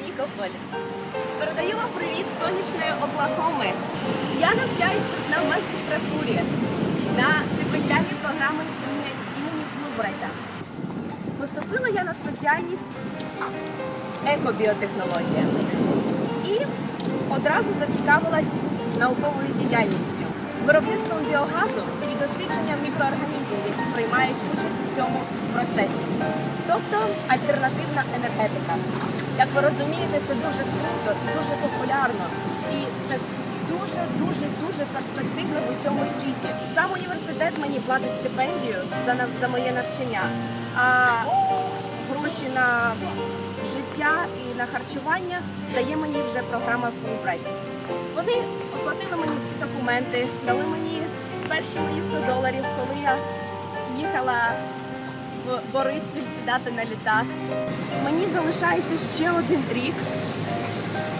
Нікополь. Передаю вам привіт сонячної Оклахоми. Я навчаюсь тут на магістратурі на стипендіальній програмі імені, імені Флубрайта. Поступила я на спеціальність екобіотехнологія і одразу зацікавилась науковою діяльністю, виробництвом біогазу і дослідженням мікроорганізмів, які приймають участь в цьому процесі, тобто альтернативна енергетика. Як ви розумієте, це дуже круто і дуже популярно, і це дуже дуже дуже перспективно в усьому світі. Сам університет мені платить стипендію за нав- за моє навчання. А гроші на життя і на харчування дає мені вже програма Fulbright. Вони оплатили мені всі документи, дали мені перші мої 100 доларів, коли я їхала в Бориспіль сідати на літак. Мені залишається ще один рік,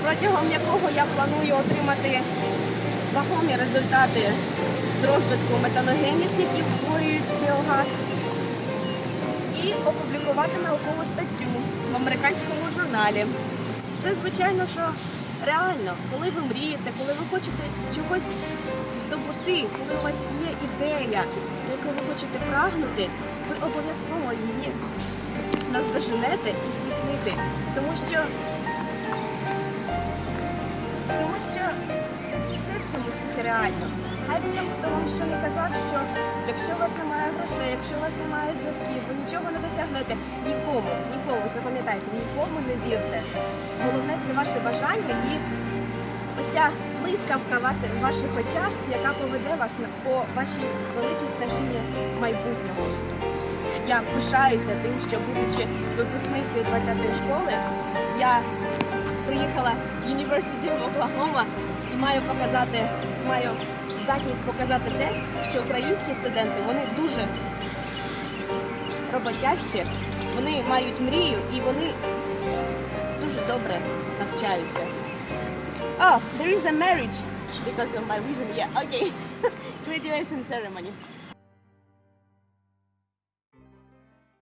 протягом якого я планую отримати вагомі результати з розвитку метаногенів, які утворюють біогаз і опублікувати наукову статтю в американському журналі. Це звичайно, що реально, коли ви мрієте, коли ви хочете чогось здобути, коли у вас є ідея, до якої ви хочете прагнути, ви обов'язково її наздоженете і здійсните. Тому що тому що все в реально. Хай би там хто вам що не казав, що якщо у вас немає грошей, якщо у вас немає зв'язків, ви нічого не досягнете. Нікому, нікому, запам'ятайте, нікому не вірте. Головне це ваше бажання і оця блискавка в ваших очах, яка поведе вас по вашій великій стежині майбутнього. Я пишаюся тим, що будучи випускницею 20-ї школи, я приїхала в University of Oklahoma і маю показати, маю здатність показати те, що українські студенти вони дуже роботящі, вони мають мрію і вони дуже добре навчаються. Oh, there is a marriage because of my vision. Yeah, okay. Graduation ceremony.